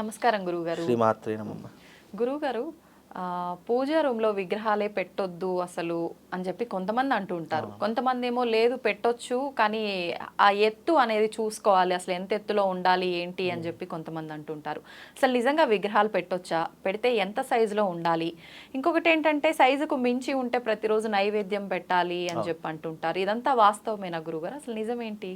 నమస్కారం గురువుగారు. శ్రీమాత్రే నమమ్మ గురువుగారు పూజా రూమ్లో విగ్రహాలే పెట్టొద్దు అసలు అని చెప్పి కొంతమంది అంటూ ఉంటారు. కొంతమంది ఏమో లేదు పెట్టొచ్చు కానీ ఆ ఎత్తు అనేది చూసుకోవాలి. అసలు ఎంత ఎత్తులో ఉండాలి ఏంటి అని చెప్పి కొంతమంది అంటుంటారు అసలు నిజంగా విగ్రహాలు పెట్టొచ్చా? పెడితే ఎంత సైజులో ఉండాలి? ఇంకొకటి ఏంటంటే సైజుకు మించి ఉంటే ప్రతిరోజు నైవేద్యం పెట్టాలి అని చెప్పి అంటుంటారు ఇదంతా వాస్తవమేనా గురువుగారు? అసలు నిజమేంటి?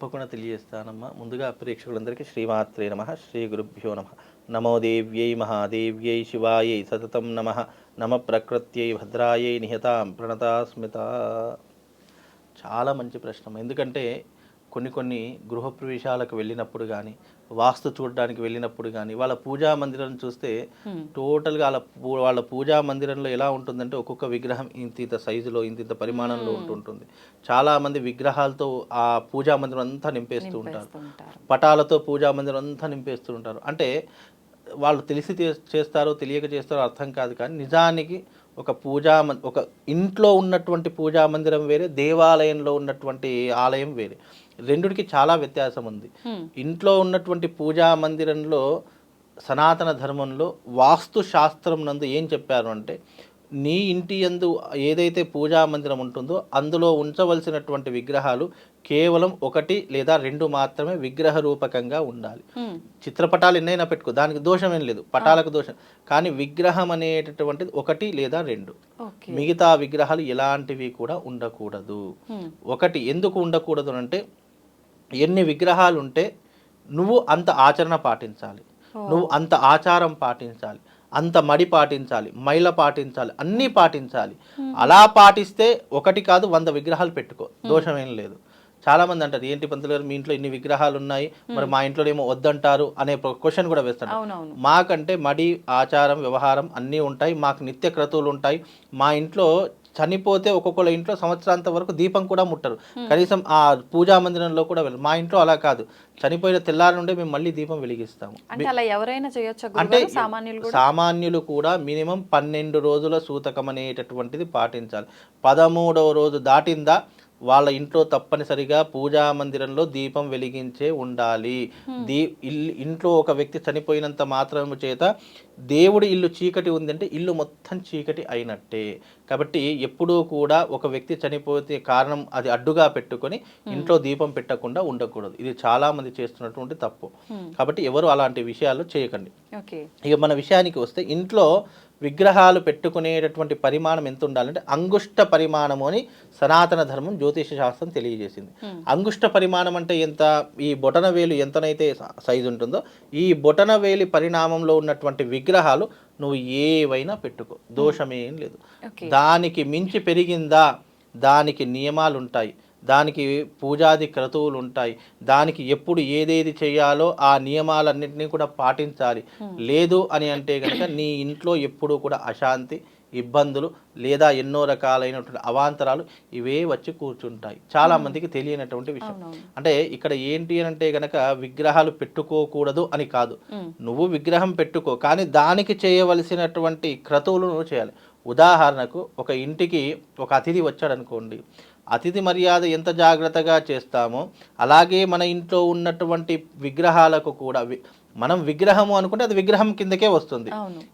తప్పకుండా తెలియజేస్తానమ్మా. ముందుగా ప్రేక్షకులందరికీ శ్రీమాత్రే నమ శ్రీ గురుభ్యో నమ. నమో దేవ్యై మహాదేవ్యై శివాయై సతతం నమ. నమ ప్రకృత్యై భద్రాయై నిహతాం ప్రణతాస్మిత. చాలా మంచి ప్రశ్న ఎందుకంటే కొన్ని కొన్ని గృహప్రవేశాలకు వెళ్ళినప్పుడు కానీ వాస్తు చూడడానికి వెళ్ళినప్పుడు కానీ వాళ్ళ పూజా మందిరం చూస్తే టోటల్గా వాళ్ళ వాళ్ళ పూజా మందిరంలో ఎలా ఉంటుందంటే ఒక్కొక్క విగ్రహం ఇంత ఇంత సైజులో ఇంత ఇంత పరిమాణంలో ఉంటుంటుంది. చాలా మంది విగ్రహాలతో ఆ పూజా మందిరం అంతా నింపేస్తూ ఉంటారు. పటాలతో పూజా మందిరం అంతా నింపేస్తూ ఉంటారు. అంటే వాళ్ళు తెలిసి చేస్తారో తెలియక చేస్తారో అర్థం కాదు కానీ నిజానికి ఒక పూజా ఒక ఇంట్లో ఉన్నటువంటి పూజా మందిరం వేరే దేవాలయంలో ఉన్నటువంటి ఆలయం వేరే. రెండిటికి చాలా వ్యత్యాసం ఉంది. ఇంట్లో ఉన్నటువంటి పూజా మందిరంలో సనాతన ధర్మంలో వాస్తు శాస్త్రం నందు ఏం చెప్పారు అంటే నీ ఇంటి యందు ఏదైతే పూజా మందిరం ఉంటుందో అందులో ఉంచవలసినటువంటి విగ్రహాలు కేవలం ఒకటి లేదా రెండు మాత్రమే విగ్రహ రూపకంగా ఉండాలి. చిత్రపటాలు ఎన్నైనా పెట్టుకో దానికి దోషం ఏం లేదు పటాలకు దోషం. కానీ విగ్రహం అనేటటువంటిది ఒకటి లేదా రెండు. మిగతా విగ్రహాలు ఎలాంటివి కూడా ఉండకూడదు. ఒకటి ఎందుకు ఉండకూడదు అంటే ఎన్ని విగ్రహాలు ఉంటే నువ్వు అంత ఆచరణ పాటించాలి. నువ్వు అంత ఆచారం పాటించాలి. అంత మడి పాటించాలి. మైల పాటించాలి. అన్నీ పాటించాలి. అలా పాటిస్తే ఒకటి కాదు వంద విగ్రహాలు పెట్టుకో. దోషం ఏం లేదు. చాలా మంది అంటారు ఏంటి పంతులు గారు మీ ఇంట్లో ఇన్ని విగ్రహాలు ఉన్నాయి మరి మా ఇంట్లో ఏమో వద్దంటారు? అనే క్వశ్చన్ కూడా వేస్తాడు. అవునవును. మాకంటే మడి ఆచారం వ్యవహారం అన్నీ ఉంటాయి. మాకు నిత్య క్రతువులు ఉంటాయి మా ఇంట్లో చనిపోతే ఒక్కొక్కళ్ళ ఇంట్లో సంవత్సరాంత వరకు దీపం కూడా ముట్టరు. కనీసం ఆ పూజా మందిరంలో కూడా వెళ్ళరు. మా ఇంట్లో అలా కాదు. చనిపోయిన తెల్లారి నుండే మేము మళ్ళీ దీపం వెలిగిస్తాము. అంటే అలా ఎవరైనా చేయొచ్చా అంటే గురుగారు సామాన్యులు కూడా? సామాన్యులు కూడా మినిమం పన్నెండు రోజుల సూతకం అనేటటువంటిది పాటించాలి. పదమూడవ రోజు దాటిందా వాళ్ళ ఇంట్లో తప్పనిసరిగా పూజా మందిరంలో దీపం వెలిగించే ఉండాలి. దీ ఇల్లు ఇంట్లో ఒక వ్యక్తి చనిపోయినంత మాత్రము చేత దేవుడి ఇల్లు చీకటి ఉందంటే ఇల్లు మొత్తం చీకటి అయినట్టే. కాబట్టి ఎప్పుడూ కూడా ఒక వ్యక్తి చనిపోతే కారణం అది అడ్డుగా పెట్టుకొని ఇంట్లో దీపం పెట్టకుండా ఉండకూడదు. ఇది చాలా మంది చేస్తున్నటువంటి తప్పు. కాబట్టి ఎవరు అలాంటి విషయాలు చేయకండి. ఇక మన విషయానికి వస్తే ఇంట్లో విగ్రహాలు పెట్టుకునేటటువంటి పరిమాణం ఎంత ఉండాలంటే అంగుష్ట పరిమాణము అని సనాతన ధర్మం జ్యోతిష శాస్త్రం తెలియజేసింది. అంగుష్ట పరిమాణం అంటే ఎంత? ఈ బొటన వేలు ఎంతనైతే సైజు ఉంటుందో ఈ బొటన వేలి పరిణామంలో ఉన్నటువంటి విగ్రహాలు నువ్వు ఏవైనా పెట్టుకో. దోషమేం లేదు. దానికి మించి పెరిగిందా? దానికి నియమాలు ఉంటాయి దానికి పూజాది క్రతువులు ఉంటాయి. దానికి ఎప్పుడు ఏదేది చేయాలో ఆ నియమాలన్నింటినీ కూడా పాటించాలి. లేదు అని అంటే కనుక నీ ఇంట్లో ఎప్పుడూ కూడా అశాంతి ఇబ్బందులు లేదా ఎన్నో రకాలైనటువంటి అవాంతరాలు ఇవే వచ్చి కూర్చుంటాయి. చాలా మందికి తెలియనటువంటి విషయం. అంటే ఇక్కడ ఏంటి అని అంటే గనక విగ్రహాలు పెట్టుకోకూడదు అని కాదు. నువ్వు విగ్రహం పెట్టుకో కానీ దానికి చేయవలసినటువంటి క్రతువులు నువ్వు చేయాలి. ఉదాహరణకు ఒక ఇంటికి ఒక అతిథి వచ్చాడు అనుకోండి అతిథి మర్యాద ఎంత జాగ్రత్తగా చేస్తామో అలాగే మన ఇంట్లో ఉన్నటువంటి విగ్రహాలకు కూడా వి- మనం విగ్రహము అనుకుంటే అది విగ్రహం కిందకే వస్తుంది.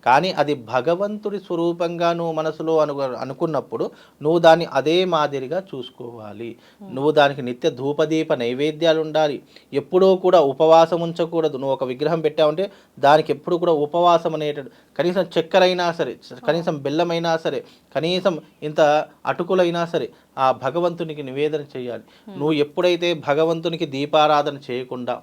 కానీ అది భగవంతుడి స్వరూపంగా నువ్వు మనసులో అను అనుకున్నప్పుడు నువ్వు దాన్ని అదే మాదిరిగా చూసుకోవాలి. నువ్వు దానికి నిత్య ధూపదీప నైవేద్యాలు ఉండాలి. ఎప్పుడూ కూడా ఉపవాసం ఉంచకూడదు. నువ్వు ఒక విగ్రహం పెట్టావంటే దానికి ఎప్పుడు కూడా ఉపవాసం అనేటట్టు కనీసం చక్కెర అయినా సరే కనీసం బెల్లమైనా సరే కనీసం ఇంత అటుకులైనా సరే ఆ భగవంతునికి నివేదన చేయాలి. నువ్వు ఎప్పుడైతే భగవంతునికి దీపారాధన చేయకుండా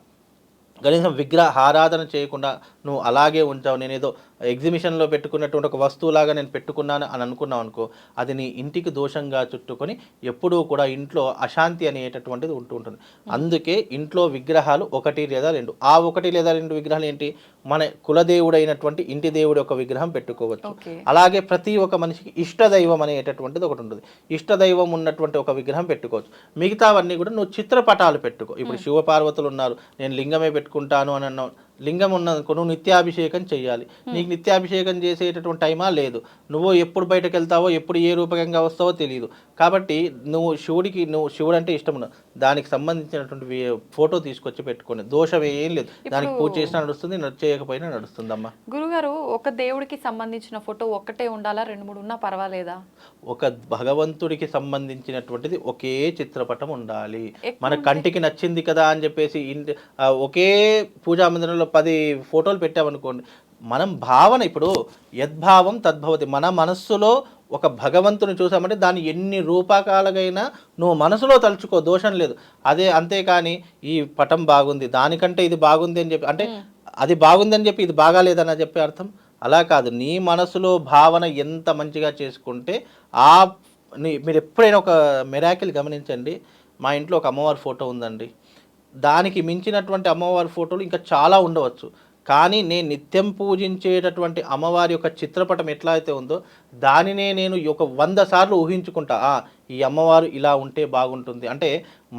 కనీసం విగ్రహ ఆరాధన చేయకుండా నువ్వు అలాగే ఉంచావు. నేనేదో ఎగ్జిబిషన్లో పెట్టుకున్నటువంటి ఒక వస్తువులాగా నేను పెట్టుకున్నాను అని అనుకున్నావు అనుకో అది నీ ఇంటికి దోషంగా చుట్టుకొని ఎప్పుడూ కూడా ఇంట్లో అశాంతి అనేటటువంటిది ఉంటూ ఉంటుంది. అందుకే ఇంట్లో విగ్రహాలు ఒకటి లేదా రెండు. ఆ ఒకటి లేదా రెండు విగ్రహాలు ఏంటి? మన కులదేవుడైనటువంటి ఇంటి దేవుడి ఒక విగ్రహం పెట్టుకోవచ్చు. అలాగే ప్రతి ఒక్క మనిషికి ఇష్టదైవం అనేటటువంటిది ఒకటి ఉంటుంది. ఇష్టదైవం ఉన్నటువంటి ఒక విగ్రహం పెట్టుకోవచ్చు. మిగతావన్నీ కూడా నువ్వు చిత్రపటాలు పెట్టుకో. ఇప్పుడు శివపార్వతులు ఉన్నారు. నేను లింగమే పెట్టుకుంటాను అని అన్నావు. లింగం ఉన్నదనుకో నువ్వు నిత్యాభిషేకం చేయాలి నీకు నిత్యాభిషేకం చేసేటటువంటి టైమా లేదు. నువ్వు ఎప్పుడు బయటకు వెళ్తావో ఎప్పుడు ఏ రూపకంగా వస్తావో తెలియదు కాబట్టి నువ్వు శివుడికి నువ్వు శివుడు అంటే ఇష్టం. దానికి సంబంధించినటువంటి ఫోటో తీసుకొచ్చి పెట్టుకోండి దోషం ఏం లేదు. దానికి పూజ చేసినా నడుస్తుంది నడు- చేయకపోయినా నడుస్తుందమ్మా. గురుగారు ఒక దేవుడికి సంబంధించిన ఫోటో ఒక్కటే ఉండాలా? రెండు మూడు ఉన్నా పర్వాలేదా? ఒక భగవంతుడికి సంబంధించినటువంటిది ఒకే చిత్రపటం ఉండాలి. మన కంటికి నచ్చింది కదా అని చెప్పేసి ఒకే పూజా మందిరంలో పది ఫోటోలు పెట్టామనుకోండి మనం భావన ఇప్పుడు యద్భావం తద్భవతి మన మనస్సులో ఒక భగవంతుని చూసామంటే దాన్ని ఎన్ని రూపకాలుగైనా నువ్వు మనసులో తలుచుకో దోషం లేదు. అదే అంతేకాని ఈ పటం బాగుంది దానికంటే ఇది బాగుంది అని చెప్పి అంటే అది బాగుందని చెప్పి ఇది బాగాలేదని చెప్పే అర్థం? అలా కాదు. నీ మనసులో భావన ఎంత మంచిగా చేసుకుంటే ఆ నీ- మీరు ఎప్పుడైనా ఒక మెరాకిల్ గమనించండి. మా ఇంట్లో ఒక అమ్మవారి ఫోటో ఉందండి. దానికి మించినటువంటి అమ్మవారి ఫోటోలు ఇంకా చాలా ఉండవచ్చు. కానీ నేను నిత్యం పూజించేటటువంటి అమ్మవారి యొక్క చిత్రపటం ఎట్లా అయితే ఉందో దానినే నేను ఒక వంద సార్లు ఊహించుకుంటా. ఈ అమ్మవారు ఇలా ఉంటే బాగుంటుంది. అంటే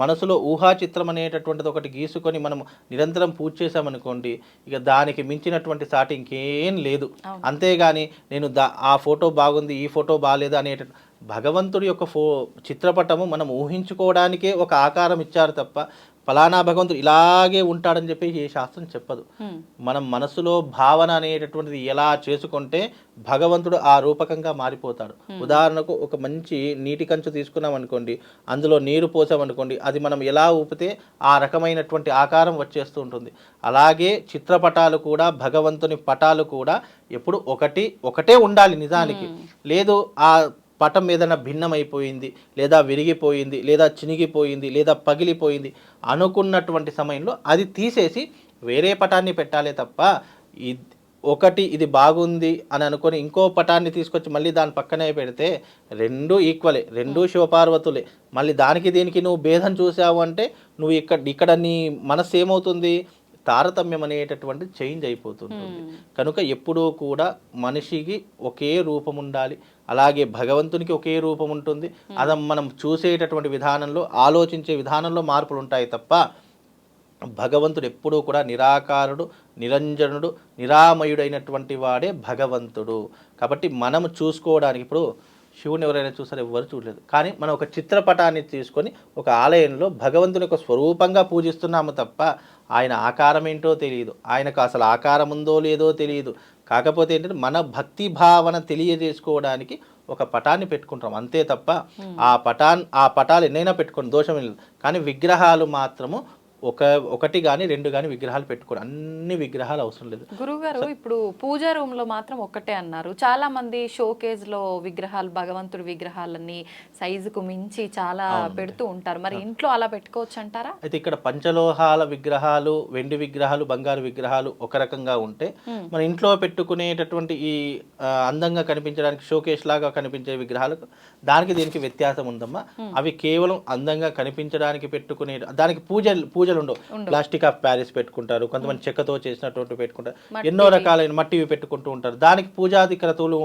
మనసులో ఊహా చిత్రం అనేటటువంటిది ఒకటి గీసుకొని మనం నిరంతరం పూజ చేసామనుకోండి ఇక దానికి మించినటువంటి సాటి ఇంకేం లేదు. అంతేగాని నేను దా ఆ ఫోటో బాగుంది ఈ ఫోటో బాగాలేదు అనేట భగవంతుడి యొక్క ఫో చిత్రపటము మనం ఊహించుకోవడానికే ఒక ఆకారం ఇచ్చారు తప్ప ఫలానా భగవంతుడు ఇలాగే ఉంటాడని చెప్పి ఏ శాస్త్రం చెప్పదు. మనం మనసులో భావన అనేటటువంటిది ఎలా చేసుకుంటే భగవంతుడు ఆ రూపకంగా మారిపోతాడు. ఉదాహరణకు ఒక మంచి నీటి కంచు తీసుకున్నాం అనుకోండి అందులో నీరు పోసామనుకోండి అది మనం ఎలా ఊపితే ఆ రకమైనటువంటి ఆకారం వచ్చేస్తూ ఉంటుంది. అలాగే చిత్రపటాలు కూడా భగవంతుని పటాలు కూడా ఎప్పుడు ఒకటి ఒకటే ఉండాలి నిజానికి. లేదు ఆ పటం ఏదైనా భిన్నమైపోయింది లేదా విరిగిపోయింది లేదా చినిగిపోయింది లేదా పగిలిపోయింది అనుకున్నటువంటి సమయంలో అది తీసేసి వేరే పటాన్ని పెట్టాలే తప్ప ఒకటి ఇది బాగుంది అని అనుకొని ఇంకో పటాన్ని తీసుకొచ్చి మళ్ళీ దాని పక్కనే పెడితే రెండు ఈక్వలే రెండు శివపార్వతులే. మళ్ళీ దానికి దీనికి నువ్వు భేదం చూసావు అంటే నువ్వు ఇక్కడ ఇక్కడ నీ మనసు ఏమవుతుంది? తారతమ్యం అనేటటువంటి చేంజ్ అయిపోతుంటుంది. కనుక ఎప్పుడూ కూడా మనిషికి ఒకే రూపం ఉండాలి. అలాగే భగవంతునికి ఒకే రూపం ఉంటుంది. అది మనం చూసేటటువంటి విధానంలో ఆలోచించే విధానంలో మార్పులు ఉంటాయి తప్ప భగవంతుడు ఎప్పుడూ కూడా నిరాకారుడు నిరంజనుడు నిరామయుడైనటువంటి వాడే భగవంతుడు. కాబట్టి మనం చూసుకోవడానికి ఇప్పుడు శివుని ఎవరైనా చూసారో ఎవరు చూడలేదు. కానీ మనం ఒక చిత్రపటాన్ని తీసుకొని ఒక ఆలయంలో భగవంతుని యొక్క స్వరూపంగా పూజిస్తున్నాము తప్ప ఆయన ఆకారం ఏంటో తెలియదు. ఆయనకు అసలు ఆకారం ఉందో లేదో తెలియదు. కాకపోతే ఏంటంటే మన భక్తి భావన తెలియజేసుకోవడానికి ఒక పటాన్ని పెట్టుకుంటాం. అంతే తప్ప ఆ పటాన్ ఆ పటాలు ఎన్నైనా పెట్టుకోండి దోషం లేదు. కానీ విగ్రహాలు మాత్రము ఒక ఒకటి కానీ రెండు కానీ విగ్రహాలు పెట్టుకోండి అన్ని విగ్రహాలు అవసరం లేదు. గురుగారు ఇప్పుడు పూజా రూమ్లో మాత్రం ఒక్కటే అన్నారు. చాలా మంది షోకేజ్లో విగ్రహాలు భగవంతుడి విగ్రహాలన్నీ సైజుకు మించి చాలా పెడుతూ ఉంటారు. మరి ఇంట్లో అలా పెట్టుకోవచ్చు అంటారా అయితే ఇక్కడ పంచలోహాల విగ్రహాలు వెండి విగ్రహాలు బంగారు విగ్రహాలు ఒక రకంగా ఉంటే మన ఇంట్లో పెట్టుకునేటటువంటి ఈ అందంగా కనిపించడానికి షోకేస్ లాగా కనిపించే విగ్రహాలు దానికి దీనికి వ్యత్యాసం ఉందమ్మా. అవి కేవలం అందంగా కనిపించడానికి పెట్టుకునే దానికి పూజ పూజలు ఉండవు. ప్లాస్టిక్ ఆఫ్ ప్యారిస్ పెట్టుకుంటారు కొంతమంది చెక్కతో చేసినటువంటి పెట్టుకుంటారు. ఎన్నో రకాలైన మట్టివి పెట్టుకుంటూ ఉంటారు. దానికి పూజాది క్రతువులు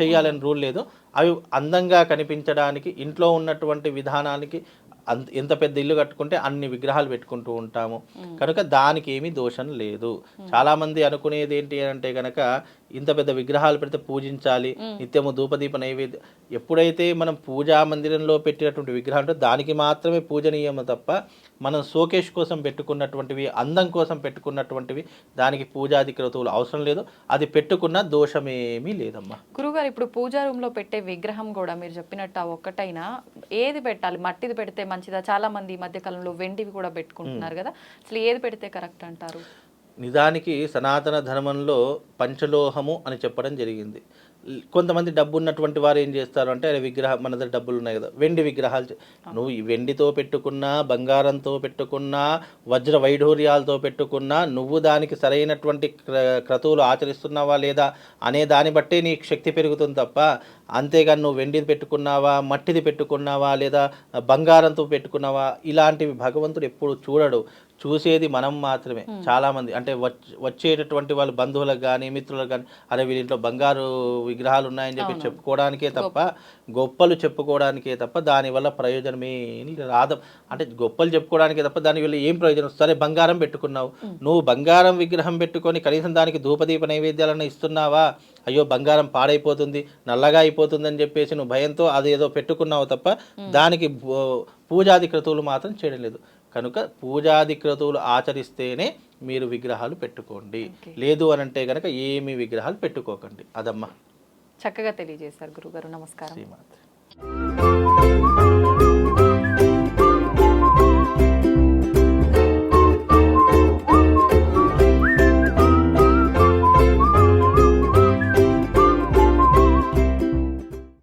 చేయాలని రూల్ లేదు. అవి అందంగా కనిపించడానికి ఇంట్లో ఉన్నటువంటి విధానానికి అంత ఎంత పెద్ద ఇల్లు కట్టుకుంటే అన్ని విగ్రహాలు పెట్టుకుంటూ ఉంటాము. కనుక దానికి ఏమీ దోషం లేదు. చాలా మంది అనుకునేది ఏంటి అంటే కనుక ఇంత పెద్ద విగ్రహాలు పెడితే పూజించాలి నిత్యము ధూపదీప నైవేద్యం ఎప్పుడైతే మనం పూజా మందిరంలో పెట్టినటువంటి విగ్రహం ఉంటే దానికి మాత్రమే పూజనీయము తప్ప మనం షోకేష్ కోసం పెట్టుకున్నటువంటివి అందం కోసం పెట్టుకున్నటువంటివి దానికి పూజాది క్రతువులు అవసరం లేదు. అది పెట్టుకున్న దోషమేమీ లేదమ్మా. గురుగారు ఇప్పుడు పూజా రూమ్లో పెట్టే విగ్రహం కూడా మీరు చెప్పినట్టు ఆ ఒక్కటైనా ఏది పెట్టాలి? మట్టిది పెడితే మంచిదా? చాలా మంది ఈ మధ్య కాలంలో వెండివి కూడా పెట్టుకుంటున్నారు కదా. అసలు ఏది పెడితే కరెక్ట్ అంటారు? నిజానికి సనాతన ధర్మంలో పంచలోహము అని చెప్పడం జరిగింది. కొంతమంది డబ్బు ఉన్నటువంటి వారు ఏం చేస్తారు అంటే అరే విగ్రహం మన దగ్గర డబ్బులు ఉన్నాయి కదా వెండి విగ్రహాలు నువ్వు ఈ వెండితో పెట్టుకున్నా బంగారంతో పెట్టుకున్నా వజ్ర వైఢూర్యాలతో పెట్టుకున్నా నువ్వు దానికి సరైనటువంటి క్ర- క్రతువులు ఆచరిస్తున్నావా లేదా అనే దాన్ని బట్టే నీ శక్తి పెరుగుతుంది తప్ప అంతేగాని నువ్వు వెండిది పెట్టుకున్నావా మట్టిది పెట్టుకున్నావా లేదా బంగారంతో పెట్టుకున్నావా ఇలాంటివి భగవంతుడు ఎప్పుడు చూడడు. చూసేది మనం మాత్రమే. చాలా మంది అంటే వచ్- వచ్చేటటువంటి వాళ్ళ బంధువులకు కానీ మిత్రులకు కానీ అరే వీళ్ళ ఇంట్లో బంగారు విగ్రహాలు ఉన్నాయని చెప్పి చెప్పుకోవడానికే తప్ప గొప్పలు చెప్పుకోవడానికే తప్ప దానివల్ల ప్రయోజనం ఏం రాదు. అంటే గొప్పలు చెప్పుకోవడానికే తప్ప దానివల్ల ఏం ప్రయోజనం సరే బంగారం పెట్టుకున్నావు. నువ్వు బంగారం విగ్రహం పెట్టుకొని కనీసం దానికి ధూపదీప నైవేద్యాలను ఇస్తున్నావా? అయ్యో బంగారం పాడైపోతుంది నల్లగా అయిపోతుంది అని చెప్పేసి నువ్వు భయంతో అది ఏదో పెట్టుకున్నావు తప్ప దానికి పూజాది క్రతువులు మాత్రం చేయడం లేదు. కనుక పూజాది క్రతువులు ఆచరిస్తేనే మీరు విగ్రహాలు పెట్టుకోండి. లేదు అని అంటే కనుక ఏమి విగ్రహాలు పెట్టుకోకండి. అదమ్మా. చక్కగా తెలియజేశారు గురుగారు. నమస్కారం.